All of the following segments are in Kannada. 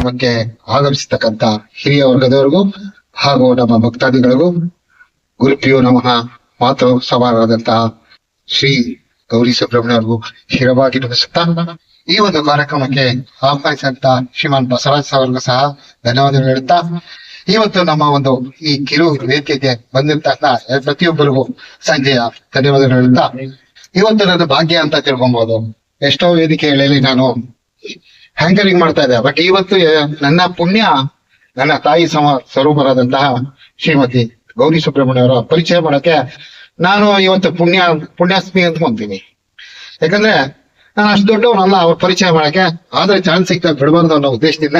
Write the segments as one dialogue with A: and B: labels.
A: ಕಾರ್ಯಕ್ರಮಕ್ಕೆ ಆಗಮಿಸತಕ್ಕಂತ ಹಿರಿಯ ವರ್ಗದವರಿಗೂ ಹಾಗೂ ನಮ್ಮ ಭಕ್ತಾದಿಗಳಿಗೂ ಗುರುಪಿಯು ನಮಃ. ಮಾತೃ ಸವಾರಾದಂತಹ ಶ್ರೀ ಗೌರಿ ಸುಬ್ರಹ್ಮಣ್ಯ ಶಿರವಾಗಿ ನಮಿಸುತ್ತಾ ಈ ಒಂದು ಕಾರ್ಯಕ್ರಮಕ್ಕೆ ಆಹ್ವಾನಿಸಿದಂತ ಶ್ರೀಮಾನ್ ಬಸವರಾಜ್ ಸಾವರ್ಗೂ ಸಹ ಧನ್ಯವಾದಗಳು ಹೇಳುತ್ತಾ ಇವತ್ತು ನಮ್ಮ ಒಂದು ಈ ಕಿರು ವೇದಿಕೆಗೆ ಬಂದಿರ್ತಕ್ಕಂಥ ಪ್ರತಿಯೊಬ್ಬರಿಗೂ ಸಂಜೆಯ ಧನ್ಯವಾದಗಳು ಹೇಳುತ್ತಾ. ಇವತ್ತು ನನ್ನ ಭಾಗ್ಯ ಅಂತ ತಿಳ್ಕೊಬಹುದು ಎಷ್ಟೋ ವೇದಿಕೆಗಳಲ್ಲಿ ನಾನು ಹ್ಯಾಂಕರಿಂಗ್ ಮಾಡ್ತಾ ಇದ್ದೆ ಬಟ್ ಇವತ್ತು ನನ್ನ ಪುಣ್ಯ, ನನ್ನ ತಾಯಿ ಸಮ, ಸ್ವರೂಪರಾದಂತಹ ಶ್ರೀಮತಿ ಗೌರಿ ಸುಬ್ರಹ್ಮಣ್ಯ ಅವರ ಪರಿಚಯ ಮಾಡಕ್ಕೆ ನಾನು ಇವತ್ತು ಪುಣ್ಯ, ಪುಣ್ಯಾಸ್ಮಿ ಅಂದ್ಕೊಂತೀನಿ ಯಾಕಂದ್ರೆ ನಾನು ಅಷ್ಟು ದೊಡ್ಡವನಲ್ಲ, ಅವ್ರ ಪರಿಚಯ ಮಾಡಕ್ಕೆ. ಆದ್ರೆ ಚಾನ್ಸ್ ಸಿಗ್ತಾ ಬಿಡಬಾರ್ದು ಅನ್ನೋ ಉದ್ದೇಶದಿಂದ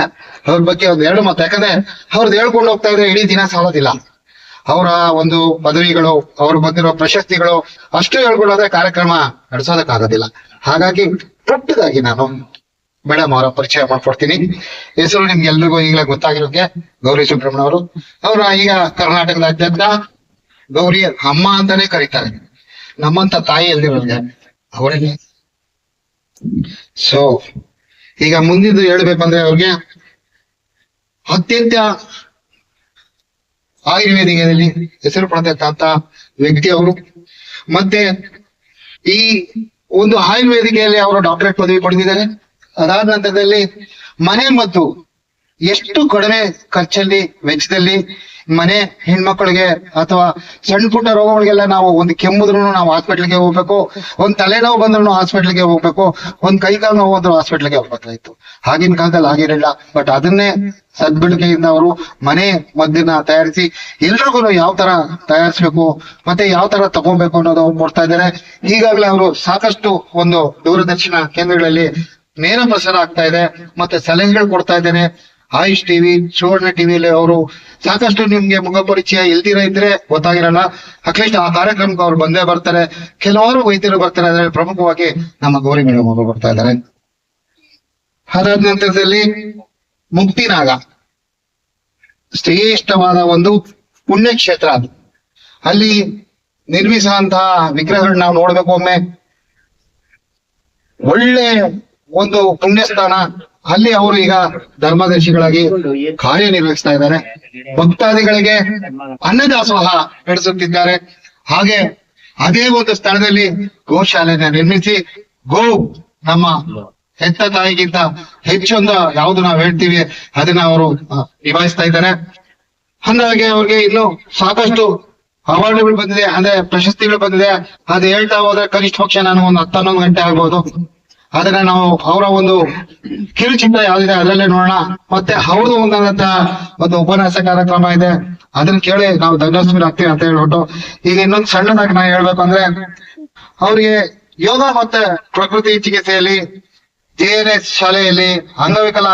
A: ಅವ್ರ ಬಗ್ಗೆ ಒಂದ್ ಎರಡು ಮಾತು. ಯಾಕಂದ್ರೆ ಅವ್ರದ್ದು ಹೇಳ್ಕೊಂಡು ಹೋಗ್ತಾ ಇದ್ರೆ ಇಡೀ ದಿನ ಸಾಲೋದಿಲ್ಲ. ಅವರ ಒಂದು ಪದವಿಗಳು, ಅವ್ರು ಬಂದಿರೋ ಪ್ರಶಸ್ತಿಗಳು ಅಷ್ಟು ಹೇಳ್ಕೊಳ್ಳೋದ್ರೆ ಕಾರ್ಯಕ್ರಮ ನಡೆಸೋದಕ್ಕಾಗೋದಿಲ್ಲ. ಹಾಗಾಗಿ ಪುಟ್ಟದಾಗಿ ನಾನು ಮೇಡಮ್ ಅವರ ಪರಿಚಯ ಮಾಡ್ಕೊಡ್ತೀನಿ. ಹೆಸರು ನಿಮ್ಗೆ ಎಲ್ರಿಗೂ ಈಗಲೇ ಗೊತ್ತಾಗಿರೋಕೆ ಗೌರಿ ಸುಬ್ರಹ್ಮಣ್ಯ ಅವರು. ಅವರ ಈಗ ಕರ್ನಾಟಕದಾದ್ಯಂತ ಗೌರಿ ಅಮ್ಮ ಅಂತಾನೆ ಕರೀತಾರೆ. ನಮ್ಮಂತ ತಾಯಿ ಎಲ್ದಿರೋರ್ಗೆ ಅವರಿಗೆ. ಸೊ ಈಗ ಮುಂದಿದ್ದು ಹೇಳ್ಬೇಕಂದ್ರೆ ಅವ್ರಿಗೆ ಅತ್ಯಂತ ಆಯುರ್ವೇದಿಕದಲ್ಲಿ ಹೆಸರು ಪಡೆದಕ್ಕಂತ ವ್ಯಕ್ತಿ ಅವರು. ಮತ್ತೆ ಈ ಒಂದು ಆಯುರ್ವೇದಿಕೆಯಲ್ಲಿ ಅವರು ಡಾಕ್ಟರೇಟ್ ಪದವಿ ಪಡೆದಿದ್ದಾರೆ. ಅದಾದ ನಂತರದಲ್ಲಿ ಮನೆ ಮದ್ದು ಎಷ್ಟು ಕಡಿಮೆ ಖರ್ಚಲ್ಲಿ ವೆಚ್ಚದಲ್ಲಿ ಮನೆ ಹೆಣ್ಮಕ್ಳಿಗೆ ಅಥವಾ ಸಣ್ಣ ಪುಟ್ಟ ರೋಗಗಳಿಗೆಲ್ಲ ನಾವು ಒಂದು ಕೆಮ್ಮುದ್ರು ನಾವು ಹಾಸ್ಪಿಟ್ಲ್ಗೆ ಹೋಗ್ಬೇಕು, ಒಂದ್ ತಲೆನೋವು ಬಂದ್ರು ಹಾಸ್ಪಿಟ್ಲಿಗೆ ಹೋಗ್ಬೇಕು, ಒಂದ್ ಕೈ ಕಾಲು ನೋವು ಬಂದ್ರು ಹಾಸ್ಪಿಟ್ಲ್ಗೆ ಹೋಗ್ಬೇಕಾಯ್ತು. ಆಗಿನ ಕಾಲದಲ್ಲಿ ಆಗಿರಲಿಲ್ಲ ಬಟ್ ಅದನ್ನೇ ಸದ್ಬಳಕೆಯಿಂದ ಅವರು ಮನೆ ಮದ್ದನ್ನ ತಯಾರಿಸಿ ಎಲ್ರಿಗೂ ಯಾವ ತರ ತಯಾರಿಸ್ಬೇಕು ಮತ್ತೆ ಯಾವ ತರ ತಗೋಬೇಕು ಅನ್ನೋದು ಕೊಡ್ತಾ ಇದ್ದಾರೆ. ಈಗಾಗಲೇ ಅವರು ಸಾಕಷ್ಟು ಒಂದು ದೂರದರ್ಶನ ಕೇಂದ್ರಗಳಲ್ಲಿ ನೇರ ಪ್ರಸಾರ ಆಗ್ತಾ ಇದೆ, ಮತ್ತೆ ಸಲಹೆಗಳು ಕೊಡ್ತಾ ಇದ್ದೇನೆ. ಆಯುಷ್ ಟಿವಿ, ಸುವರ್ಣ ಟಿವಿಯಲ್ಲಿ ಅವರು ಸಾಕಷ್ಟು ನಿಮ್ಗೆ ಮುಖ ಪರಿಚಯ ಇಲ್ದಿರ ಇದ್ರೆ ಗೊತ್ತಾಗಿರಲ್ಲ. ಅಟ್ಲೀಸ್ಟ್ ಆ ಕಾರ್ಯಕ್ರಮಕ್ಕೆ ಅವ್ರು ಬಂದೇ ಬರ್ತಾರೆ. ಕೆಲವರು ವೈದ್ಯರು ಬರ್ತಾರೆ, ಅದರಲ್ಲಿ ಪ್ರಮುಖವಾಗಿ ನಮ್ಮ ಗೌರಿ ಮೇಡಮ್ ಅವರು ಬರ್ತಾ ಇದ್ದಾರೆ. ಅದಾದ ನಂತರದಲ್ಲಿ ಮುಕ್ತಿನಾಗ. ಶ್ರೇಷ್ಠವಾದ ಒಂದು ಪುಣ್ಯಕ್ಷೇತ್ರ ಅದು. ಅಲ್ಲಿ ನಿರ್ಮಿಸುವಂತಹ ವಿಗ್ರಹಗಳನ್ನ ನಾವು ನೋಡ್ಬೇಕು ಒಮ್ಮೆ. ಒಳ್ಳೆ ಒಂದು ಪುಣ್ಯಸ್ಥಾನ. ಅಲ್ಲಿ ಅವರು ಈಗ ಧರ್ಮದರ್ಶಿಗಳಾಗಿ ಕಾರ್ಯನಿರ್ವಹಿಸ್ತಾ ಇದ್ದಾರೆ. ಭಕ್ತಾದಿಗಳಿಗೆ ಅನ್ನದಾಸೋಹ ನಡೆಸುತ್ತಿದ್ದಾರೆ. ಹಾಗೆ ಅದೇ ಒಂದು ಸ್ಥಳದಲ್ಲಿ ಗೋಶಾಲೆನ ನಿರ್ಮಿಸಿ ಗೋ ನಮ್ಮ ಹೆತ್ತ ತಾಯಿಗಿಂತ ಹೆಚ್ಚೊಂದು ಯಾವ್ದು ನಾವು ಹೇಳ್ತೀವಿ ಅದನ್ನ ಅವರು ನಿಭಾಯಿಸ್ತಾ ಇದ್ದಾರೆ. ಹಾಗಾಗಿ ಅವ್ರಿಗೆ ಇನ್ನು ಸಾಕಷ್ಟು ಅವಾರ್ಡ್ಗಳು ಬಂದಿದೆ, ಅಂದ್ರೆ ಪ್ರಶಸ್ತಿಗಳು ಬಂದಿದೆ. ಅದು ಹೇಳ್ತಾ ಹೋದ್ರೆ ಕನಿಷ್ಠ ಪಕ್ಷ ನಾನು ಒಂದು ಹತ್ತನ್ನೊಂದು ಗಂಟೆ ಆಗ್ಬೋದು. ಅದನ್ನ ನಾವು ಅವರ ಒಂದು ಕಿರುಚಿತ್ರ ಯಾವ್ದಿದೆ ಅದರಲ್ಲೇ ನೋಡೋಣ. ಮತ್ತೆ ಅವ್ರದ್ದು ಒಂದಾದಂತ ಒಂದು ಉಪನ್ಯಾಸ ಕಾರ್ಯಕ್ರಮ ಇದೆ. ಅದನ್ನ ಕೇಳಿ ನಾವು ಧನ್ಯಸ್ಮಿ ಆಗ್ತೀವಿ ಅಂತ ಹೇಳ್ಬಿಟ್ಟು. ಈಗ ಇನ್ನೊಂದು ಸಣ್ಣದಾಗಿ ನಾ ಹೇಳ್ಬೇಕು ಅಂದ್ರೆ, ಅವ್ರಿಗೆ ಯೋಗ ಮತ್ತೆ ಪ್ರಕೃತಿ ಚಿಕಿತ್ಸೆಯಲ್ಲಿ, ಜೆ ಎನ್ ಎಸ್ ಶಾಲೆಯಲ್ಲಿ, ಅಂಗವಿಕಲ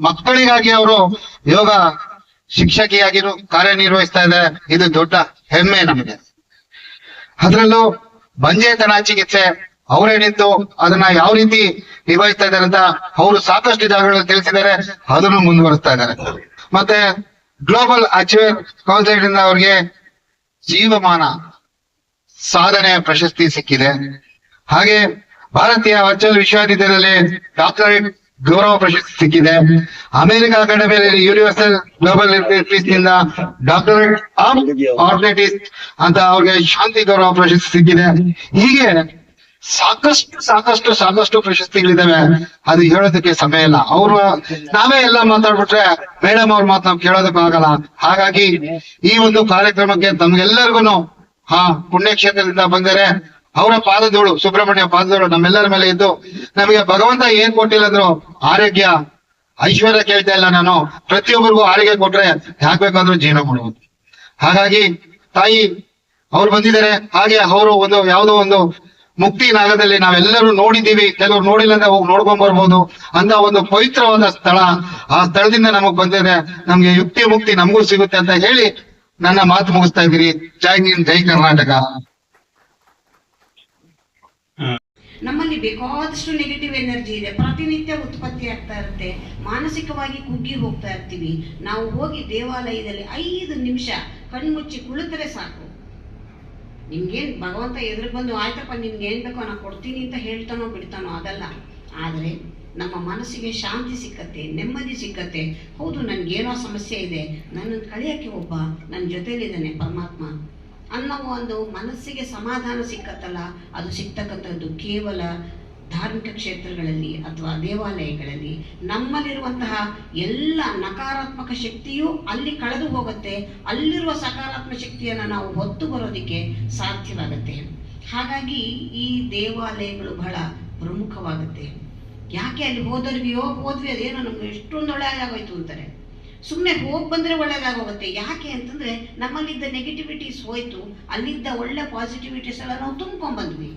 A: ಮಕ್ಕಳಿಗಾಗಿ ಅವರು ಯೋಗ ಶಿಕ್ಷಕಿಯಾಗಿ ಕಾರ್ಯನಿರ್ವಹಿಸ್ತಾ ಇದೆ. ಇದು ದೊಡ್ಡ ಹೆಮ್ಮೆ ನಮಗೆ. ಅದರಲ್ಲೂ ಬಂಜೇತನ ಚಿಕಿತ್ಸೆ ಅವರೇನಿತ್ತು ಅದನ್ನ ಯಾವ ರೀತಿ ನಿಭಾಯಿಸ್ತಾ ಇದ್ದಾರೆ ಅಂತ ಅವರು ಸಾಕಷ್ಟು ಜಾಗಗಳಲ್ಲಿ ತಿಳಿಸಿದ್ದಾರೆ, ಅದನ್ನು ಮುಂದುವರಿಸ್ತಾ ಇದ್ದಾರೆ. ಮತ್ತೆ ಗ್ಲೋಬಲ್ ಅಚೀವರ್ ಕೌನ್ಸಿಲ್ ಇಂದ ಅವ್ರಿಗೆ ಜೀವಮಾನ ಸಾಧನೆ ಪ್ರಶಸ್ತಿ ಸಿಕ್ಕಿದೆ. ಹಾಗೆ ಭಾರತೀಯ ವರ್ಚುವಲ್ ವಿಶ್ವವಿದ್ಯಾಲಯದಲ್ಲಿ ಡಾಕ್ಟರೇಟ್ ಗೌರವ ಪ್ರಶಸ್ತಿ ಸಿಕ್ಕಿದೆ. ಅಮೆರಿಕ ಅಕಾಡೆಮಿಯಲ್ಲಿ ಯೂನಿವರ್ಸಲ್ ಗ್ಲೋಬಲ್ನಿಂದ ಡಾಕ್ಟರೇಟ್ ಆರ್ಡಿನೇಟಿಸ್ಟ್ ಅಂತ ಅವ್ರಿಗೆ ಶಾಂತಿ ಗೌರವ ಪ್ರಶಸ್ತಿ ಸಿಕ್ಕಿದೆ. ಹೀಗೆ ಸಾಕಷ್ಟು ಸಾಕಷ್ಟು ಸಾಕಷ್ಟು ಪ್ರಶಸ್ತಿಗಳಿದಾವೆ. ಅದು ಹೇಳೋದಕ್ಕೆ ಸಮಯ ಇಲ್ಲ. ಅವ್ರು, ನಾವೇ ಎಲ್ಲ ಮಾತಾಡ್ಬಿಟ್ರೆ ಮೇಡಮ್ ಅವ್ರ ಮಾತು ಕೇಳೋದಕ್ಕೂ ಆಗಲ್ಲ. ಹಾಗಾಗಿ ಈ ಒಂದು ಕಾರ್ಯಕ್ರಮಕ್ಕೆ ತಮ್ಗೆಲ್ಲರಿಗೂ ಹಾ, ಪುಣ್ಯಕ್ಷೇತ್ರದಿಂದ ಬಂದರೆ ಅವರ ಪಾದದೋಳು, ಸುಬ್ರಹ್ಮಣ್ಯ ಪಾದದೋಳು ನಮ್ಮೆಲ್ಲರ ಮೇಲೆ ಇದ್ದು ನಮಗೆ ಭಗವಂತ ಏನ್ ಕೊಟ್ಟಿಲ್ಲ ಅಂದ್ರು ಆರೋಗ್ಯ, ಐಶ್ವರ್ಯ ಕೇಳ್ತಾ ಇಲ್ಲ ನಾನು. ಪ್ರತಿಯೊಬ್ಬರಿಗೂ ಆರೋಗ್ಯ ಕೊಟ್ರೆ ಯಾಕ್ ಬೇಕಾದ್ರೂ ಜೀವನ ಮಾಡುವುದು ಹಾಗಾಗಿ ತಾಯಿ, ಅವ್ರು ಬಂದಿದ್ದಾರೆ. ಹಾಗೆ ಅವರು ಒಂದು, ಯಾವುದೋ ಒಂದು ಮುಕ್ತಿ ನಾಗದಲ್ಲಿ ನಾವೆಲ್ಲರೂ ನೋಡಿದ್ದೀವಿ. ಕೆಲವರು ನೋಡಿಲ್ಲ ಅಂದ್ರೆ ಹೋಗಿ ನೋಡ್ಕೊಂಡ್ ಬರ್ಬೋದು. ಅಂತ ಒಂದು ಪವಿತ್ರವಾದ ಸ್ಥಳ. ಆ ಸ್ಥಳದಿಂದ ನಮಗ್ ಬಂದಿದೆ. ನಮ್ಗೆ ಯುಕ್ತಿ ಮುಕ್ತಿ ನಮಗೂ ಸಿಗುತ್ತೆ ಅಂತ ಹೇಳಿ ನನ್ನ ಮಾತು ಮುಗಿಸ್ತಾ ಇದ್ದೀರಿ ಜೈ ಜೈ ಕರ್ನಾಟಕ.
B: ನಮ್ಮಲ್ಲಿ ಬೇಕಾದಷ್ಟು ನೆಗೆಟಿವ್ ಎನರ್ಜಿ ಇದೆ. ಪ್ರತಿನಿತ್ಯ ಉತ್ಪತ್ತಿ ಆಗ್ತಾ ಇರುತ್ತೆ. ಮಾನಸಿಕವಾಗಿ ಕುಗ್ಗಿ ಹೋಗ್ತಾ ಇರ್ತೀವಿ. ನಾವು ಹೋಗಿ ದೇವಾಲಯದಲ್ಲಿ ಐದು ನಿಮಿಷ ಕಣ್ಮುಚ್ಚಿ ಕುಳಿತರೆ ಸಾಕು. ನಿಮ್ಗೇನ್ ಭಗವಂತ ಎದುರು ಬಂದು, ಆಯ್ತಪ್ಪ, ನಿಮ್ಗೆ ಏನ್ ಬೇಕೋ ನಾನು ಕೊಡ್ತೀನಿ ಅಂತ ಹೇಳ್ತಾನೋ ಬಿಡ್ತಾನೋ ಅದಲ್ಲ. ಆದರೆ ನಮ್ಮ ಮನಸ್ಸಿಗೆ ಶಾಂತಿ ಸಿಕ್ಕತ್ತೆ, ನೆಮ್ಮದಿ ಸಿಕ್ಕತ್ತೆ. ಹೌದು, ನನಗೇನೋ ಸಮಸ್ಯೆ ಇದೆ. ನನ್ನನ್ನು ಕಳಿಯೋಕ್ಕೆ ಒಬ್ಬ ನನ್ನ ಜೊತೆಲಿದ್ದಾನೆ, ಪರಮಾತ್ಮ. ಅನ್ನೋ ಒಂದು ಮನಸ್ಸಿಗೆ ಸಮಾಧಾನ ಸಿಕ್ಕತ್ತಲ್ಲ, ಅದು ಸಿಗ್ತಕ್ಕಂಥದ್ದು ಕೇವಲ ಧಾರ್ಮಿಕ ಕ್ಷೇತ್ರಗಳಲ್ಲಿ ಅಥವಾ ದೇವಾಲಯಗಳಲ್ಲಿ ನಮ್ಮಲ್ಲಿರುವಂತಹ ಎಲ್ಲ ನಕಾರಾತ್ಮಕ ಶಕ್ತಿಯು ಅಲ್ಲಿ ಕಳೆದು ಹೋಗುತ್ತೆ. ಅಲ್ಲಿರುವ ಸಕಾರಾತ್ಮಕ ಶಕ್ತಿಯನ್ನು ನಾವು ಹೊತ್ತು ಬರೋದಕ್ಕೆ ಸಾಧ್ಯವಾಗುತ್ತೆ. ಹಾಗಾಗಿ ಈ ದೇವಾಲಯಗಳು ಬಹಳ ಪ್ರಮುಖವಾಗುತ್ತೆ. ಯಾಕೆ ಅಲ್ಲಿ ಹೋದರ್ವಿಯೋ ಹೋದ್ವಿ ಅದೇನೋ ನಮ್ಗೆ ಎಷ್ಟೊಂದು ಒಳ್ಳೆಯದಾಗೋಯ್ತು ಅಂತಾರೆ. ಸುಮ್ಮನೆ ಹೋಗಿ ಬಂದರೆ ಒಳ್ಳೆಯದಾಗೋಗುತ್ತೆ. ಯಾಕೆ ಅಂತಂದರೆ ನಮ್ಮಲ್ಲಿದ್ದ ನೆಗೆಟಿವಿಟೀಸ್ ಹೋಯ್ತು. ಅಲ್ಲಿದ್ದ ಒಳ್ಳೆ ಪಾಸಿಟಿವಿಟೀಸ್ ಎಲ್ಲ ನಾವು ತುಂಬ್ಕೊಂಡ್ ಬಂದ್ವಿ.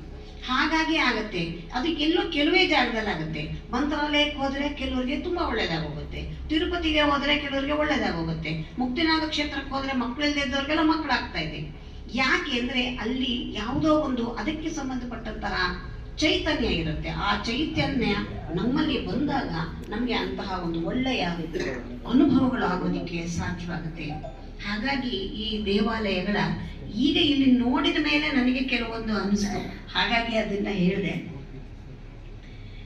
B: ಹಾಗಾಗಿ ಆಗುತ್ತೆ. ಅದು ಎಲ್ಲೋ ಕೆಲವೇ ಜಾಗದಲ್ಲಿ ಆಗುತ್ತೆ. ಮಂತ್ರಾಲಯಕ್ಕೆ ಹೋದ್ರೆ ಕೆಲವರಿಗೆ ತುಂಬಾ ಒಳ್ಳೇದಾಗೋಗುತ್ತೆ. ತಿರುಪತಿಗೆ ಹೋದ್ರೆ ಕೆಲವರಿಗೆ ಒಳ್ಳೇದಾಗೋಗುತ್ತೆ. ಮುಕ್ತಿನಾಥ ಕ್ಷೇತ್ರಕ್ಕೆ ಹೋದ್ರೆ ಮಕ್ಕಳಿಲ್ಲದವ್ರಿಗೆಲ್ಲ ಮಕ್ಕಳಾಗ್ತಾ ಇದೆ. ಯಾಕೆ ಅಂದ್ರೆ ಅಲ್ಲಿ ಯಾವುದೋ ಒಂದು ಅದಕ್ಕೆ ಸಂಬಂಧಪಟ್ಟಂತಹ ಚೈತನ್ಯ ಇರುತ್ತೆ. ಆ ಚೈತನ್ಯ ನಮ್ಮಲ್ಲಿ ಬಂದಾಗ ನಮಗೆ ಅಂತಹ ಒಂದು ಒಳ್ಳೆಯ ಅನುಭವಗಳು ಆಗೋದಿಕ್ಕೆ ಸಾಧ್ಯವಾಗುತ್ತೆ. ಹಾಗಾಗಿ ಈ ದೇವಾಲಯಗಳ ಈಗ ಇಲ್ಲಿ ನೋಡಿದ ಮೇಲೆ ನನಗೆ ಕೆಲವೊಂದು ಅನಿಸ್ತು. ಹಾಗಾಗಿ ಅದನ್ನ ಹೇಳಿದೆ.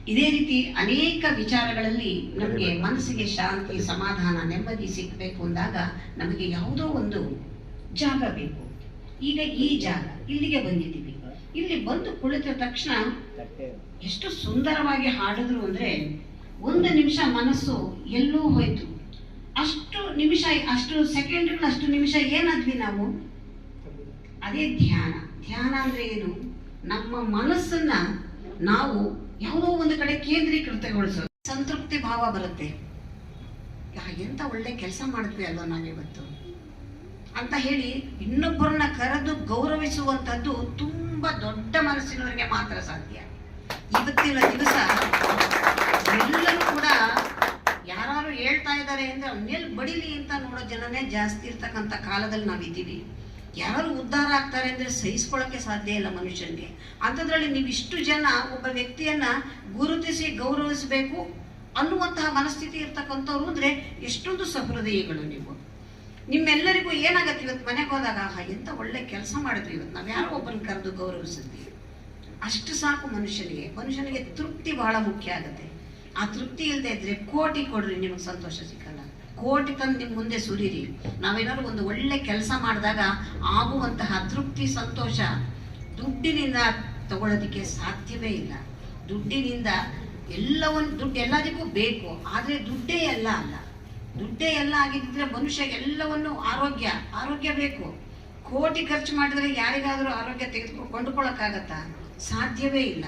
B: ಇದೇ ರೀತಿ ಅನೇಕ ವಿಚಾರಗಳಲ್ಲಿ ನಮಗೆ ಮನಸ್ಸಿಗೆ ಶಾಂತಿ ಸಮಾಧಾನ ನೆಮ್ಮದಿ ಸಿಗಬೇಕು ಅಂದಾಗ ನಮಗೆ ಯಾವುದೋ ಒಂದು ಜಾಗ ಬೇಕು. ಈಗ ಈ ಜಾಗ ಇಲ್ಲಿಗೆ ಬಂದಿದ್ದೀವಿ. ಇಲ್ಲಿ ಬಂದು ಕುಳಿತ ತಕ್ಷಣ ಎಷ್ಟು ಸುಂದರವಾಗಿ ಹಾಡಿದ್ರು ಅಂದ್ರೆ ಒಂದು ನಿಮಿಷ ಮನಸ್ಸು ಎಲ್ಲೂ ಹೋಯ್ತು. ಅಷ್ಟು ನಿಮಿಷ ಅಷ್ಟು ಸೆಕೆಂಡ್ ಅಷ್ಟು ನಿಮಿಷ ಏನಾದ್ವಿ ನಾವು? ಅದೇ ಧ್ಯಾನ. ಧ್ಯಾನ ಅಂದ್ರೆ ಏನು? ನಮ್ಮ ಮನಸ್ಸನ್ನ ನಾವು ಯಾವುದೋ ಒಂದು ಕಡೆ ಕೇಂದ್ರೀಕೃತಗೊಳಿಸೋದು. ಸಂತೃಪ್ತಿ ಭಾವ ಬರುತ್ತೆ. ಎಂತ ಒಳ್ಳೆ ಕೆಲಸ ಮಾಡಿದ್ವಿ ಅಲ್ವಾ ನಾವಿವತ್ತು? ಅಂತ ಹೇಳಿ ಇನ್ನೊಬ್ಬರನ್ನ ಕರೆದು ಗೌರವಿಸುವಂತದ್ದು ತುಂಬಾ ದೊಡ್ಡ ಮನಸ್ಸಿನವರಿಗೆ ಮಾತ್ರ ಸಾಧ್ಯ. ಇವತ್ತಿನ ದಿವಸ ಎಲ್ಲರೂ ಕೂಡ ಯಾರು ಹೇಳ್ತಾ ಇದ್ದಾರೆ ಅಂದ್ರೆ ಮೇಲೆ ಬಡಿಲಿ ಅಂತ ನೋಡೋ ಜನನೇ ಜಾಸ್ತಿ ಇರ್ತಕ್ಕಂಥ ಕಾಲದಲ್ಲಿ ನಾವಿದ್ದೀವಿ. ಯಾರು ಉದ್ಧಾರ ಆಗ್ತಾರೆ ಅಂದ್ರೆ ಸಹಿಸ್ಕೊಳ್ಳೋಕೆ ಸಾಧ್ಯ ಇಲ್ಲ ಮನುಷ್ಯನಿಗೆ. ಅಂಥದ್ರಲ್ಲಿ ನೀವು ಇಷ್ಟು ಜನ ಒಬ್ಬ ವ್ಯಕ್ತಿಯನ್ನ ಗುರುತಿಸಿ ಗೌರವಿಸಬೇಕು ಅನ್ನುವಂತಹ ಮನಸ್ಥಿತಿ ಇರ್ತಕ್ಕಂಥವ್ರು ಅಂದ್ರೆ ಎಷ್ಟೊಂದು ಸಹೃದಯಿಗಳು ನೀವು. ನಿಮ್ಮೆಲ್ಲರಿಗೂ ಏನಾಗತ್ತೆ ಇವತ್ತು ಮನೆಗೆ ಹೋದಾಗ, ಆಹಾ, ಎಂತ ಒಳ್ಳೆ ಕೆಲಸ ಮಾಡಿದ್ವಿ ಇವತ್ತು, ನಾವು ಯಾರೋ ಒಬ್ಬರನ್ನ ಕರೆದು ಗೌರವಿಸಿದ್ವಿ. ಅಷ್ಟು ಸಾಕು ಮನುಷ್ಯನಿಗೆ. ಮನುಷ್ಯನಿಗೆ ತೃಪ್ತಿ ಬಹಳ ಮುಖ್ಯ ಆಗುತ್ತೆ. ಆ ತೃಪ್ತಿ ಇಲ್ಲದೆ ಇದ್ರೆ ಕೋಟಿ ಕೊಡ್ರಿ, ನಿಮಗೆ ಸಂತೋಷ ಸಿಕ್ಕಲ್ಲ ಕೋಟಿ ತಂದು ನಿಮ್ಮ ಮುಂದೆ ಸುರಿರಿ. ನಾವೇನಾದ್ರು ಒಂದು ಒಳ್ಳೆ ಕೆಲಸ ಮಾಡಿದಾಗ ಆಗುವಂತಹ ತೃಪ್ತಿ, ಸಂತೋಷ ದುಡ್ಡಿನಿಂದ ತಗೊಳ್ಳೋದಕ್ಕೆ ಸಾಧ್ಯವೇ ಇಲ್ಲ. ದುಡ್ಡಿನಿಂದ ಎಲ್ಲವನ್ನು ದುಡ್ಡು ಎಲ್ಲದಕ್ಕೂ ಬೇಕು, ಆದರೆ ದುಡ್ಡೇ ಎಲ್ಲ ಅಲ್ಲ. ದುಡ್ಡೇ ಎಲ್ಲ ಆಗಿದ್ದರೆ ಮನುಷ್ಯ ಎಲ್ಲವನ್ನು ಆರೋಗ್ಯ ಆರೋಗ್ಯ ಬೇಕು. ಕೋಟಿ ಖರ್ಚು ಮಾಡಿದ್ರೆ ಯಾರಿಗಾದರೂ ಆರೋಗ್ಯ ತೆಗೆದುಕೊಂಡುಕೊಳ್ಳೋಕ್ಕಾಗತ್ತಾ ಸಾಧ್ಯವೇ ಇಲ್ಲ.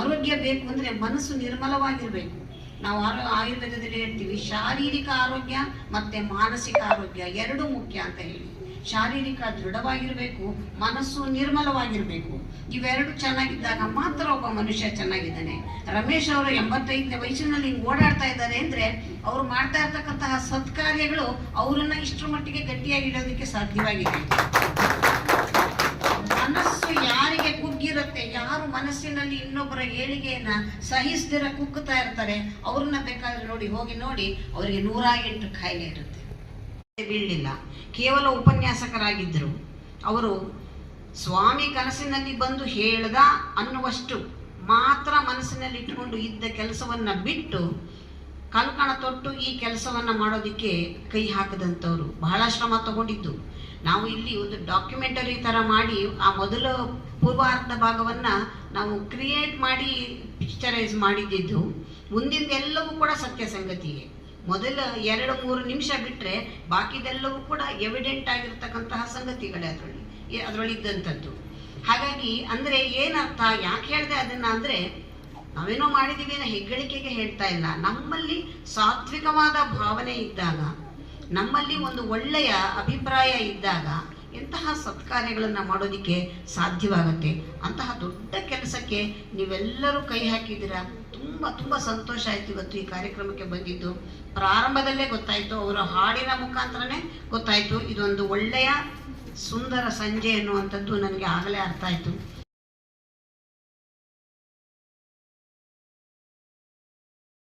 B: ಆರೋಗ್ಯ ಬೇಕು ಅಂದರೆ ಮನಸ್ಸು ನಿರ್ಮಲವಾಗಿರ್ಬೇಕು. ನಾವು ಆರೋ ಆಯುರ್ವೇದದಲ್ಲಿ ಹೇಳ್ತೀವಿ, ಶಾರೀರಿಕ ಆರೋಗ್ಯ ಮತ್ತೆ ಮಾನಸಿಕ ಆರೋಗ್ಯ ಎರಡೂ ಮುಖ್ಯ ಅಂತ ಹೇಳಿ. ಶಾರೀರಿಕ ದೃಢವಾಗಿರಬೇಕು, ಮನಸ್ಸು ನಿರ್ಮಲವಾಗಿರಬೇಕು. ಇವೆರಡು ಚೆನ್ನಾಗಿದ್ದಾಗ ಮಾತ್ರ ಒಬ್ಬ ಮನುಷ್ಯ ಚೆನ್ನಾಗಿದ್ದಾನೆ. ರಮೇಶ್ ಅವರು ಎಂಬತ್ತೈದನೇ ವಯಸ್ಸಿನಲ್ಲಿ ಹಿಂಗೆ ಓಡಾಡ್ತಾ ಇದ್ದಾರೆ ಅಂದ್ರೆ ಅವ್ರು ಮಾಡ್ತಾ ಇರ್ತಕ್ಕಂತಹ ಸತ್ಕಾರ್ಯಗಳು ಅವರನ್ನ ಇಷ್ಟರ ಮಟ್ಟಿಗೆ ಗಟ್ಟಿಯಾಗಿ ಇಡೋದಕ್ಕೆ ಸಾಧ್ಯವಾಗಿದೆ. ಮನಸ್ಸು ಯಾರಿಗೆ ಕುಗ್ಗಿರುತ್ತೆ ಯಾರು ಮನಸ್ಸಿನಲ್ಲಿ ಇನ್ನೊಬ್ಬರ ಏಳಿಗೆಯನ್ನ ಸಹಿಸದಿರ ಕುಕ್ಕುತ್ತಾ ಇರ್ತಾರೆ, ಅವ್ರನ್ನ ಬೇಕಾದ್ರೆ ನೋಡಿ, ಹೋಗಿ ನೋಡಿ, ಅವರಿಗೆ ನೂರ ಎಂಟು ಕಾಯಿಲೆ ಇರುತ್ತೆ. ಬೀಳಲಿಲ್ಲ. ಕೇವಲ ಉಪನ್ಯಾಸಕರಾಗಿದ್ದರು. ಅವರು ಸ್ವಾಮಿ ಕನಸಿನಲ್ಲಿ ಬಂದು ಹೇಳ್ದ ಅನ್ನುವಷ್ಟು ಮಾತ್ರ ಮನಸ್ಸಿನಲ್ಲಿ ಇಟ್ಕೊಂಡು ಇದ್ದ ಕೆಲಸವನ್ನ ಬಿಟ್ಟು ಕಲ್ಕಣ ತೊಟ್ಟು ಈ ಕೆಲಸವನ್ನ ಮಾಡೋದಿಕ್ಕೆ ಕೈ ಹಾಕದಂಥವ್ರು. ಬಹಳ ಶ್ರಮ ತಗೊಂಡಿದ್ದು. ನಾವು ಇಲ್ಲಿ ಒಂದು ಡಾಕ್ಯುಮೆಂಟರಿ ತರ ಮಾಡಿ ಆ ಮೊದಲ ಪೂರ್ವಾರ್ಧ ಭಾಗವನ್ನ ನಾವು ಕ್ರಿಯೇಟ್ ಮಾಡಿ ಪಿಕ್ಚರೈಸ್ ಮಾಡಿದ್ದು. ಮುಂದಿಂದೆಲ್ಲವೂ ಕೂಡ ಸತ್ಯ ಸಂಗತಿಯೇ ಮೊದಲ ಎರಡು ಮೂರು ನಿಮಿಷ ಬಿಟ್ಟರೆ ಬಾಕಿದೆಲ್ಲವೂ ಕೂಡ ಎವಿಡೆಂಟ್ ಆಗಿರ್ತಕ್ಕಂತಹ ಸಂಗತಿಗಳೇ ಅದರಲ್ಲಿ. ಅದರೊಳಗೆ ಇದ್ದಂಥದ್ದು ಹಾಗಾಗಿ ಅಂದರೆ ಏನರ್ಥ, ಯಾಕೆ ಹೇಳಿದೆ ಅದನ್ನ ಅಂದರೆ ನಾವೇನೋ ಮಾಡಿದ್ದೀವಿ ಅನ್ನೋ ಹೆಗ್ಗಳಿಕೆಗೆ ಹೇಳ್ತಾ ಇಲ್ಲ. ನಮ್ಮಲ್ಲಿ ಸಾತ್ವಿಕವಾದ ಭಾವನೆ ಇದ್ದಾಗ ನಮ್ಮಲ್ಲಿ ಒಂದು ಒಳ್ಳೆಯ ಅಭಿಪ್ರಾಯ ಇದ್ದಾಗ ಎಂತಹ ಸತ್ಕಾರ್ಯಗಳನ್ನು ಮಾಡೋದಕ್ಕೆ ಸಾಧ್ಯವಾಗುತ್ತೆ. ಅಂತಹ ದೊಡ್ಡ ಕೆಲಸಕ್ಕೆ ನೀವೆಲ್ಲರೂ ಕೈ ಹಾಕಿದ್ದೀರಾ? ತುಂಬ ತುಂಬ ಸಂತೋಷ ಆಯಿತು ಇವತ್ತು ಈ ಕಾರ್ಯಕ್ರಮಕ್ಕೆ ಬಂದಿದ್ದು. ಪ್ರಾರಂಭದಲ್ಲೇ ಗೊತ್ತಾಯಿತು, ಅವರ ಹಾಡಿನ ಮುಖಾಂತರನೇ ಗೊತ್ತಾಯಿತು. ಇದೊಂದು ಒಳ್ಳೆಯ ಸುಂದರ ಸಂಜೆ ಅನ್ನುವಂಥದ್ದು ನನಗೆ ಆಗಲೇ ಅರ್ಥ ಆಯ್ತು.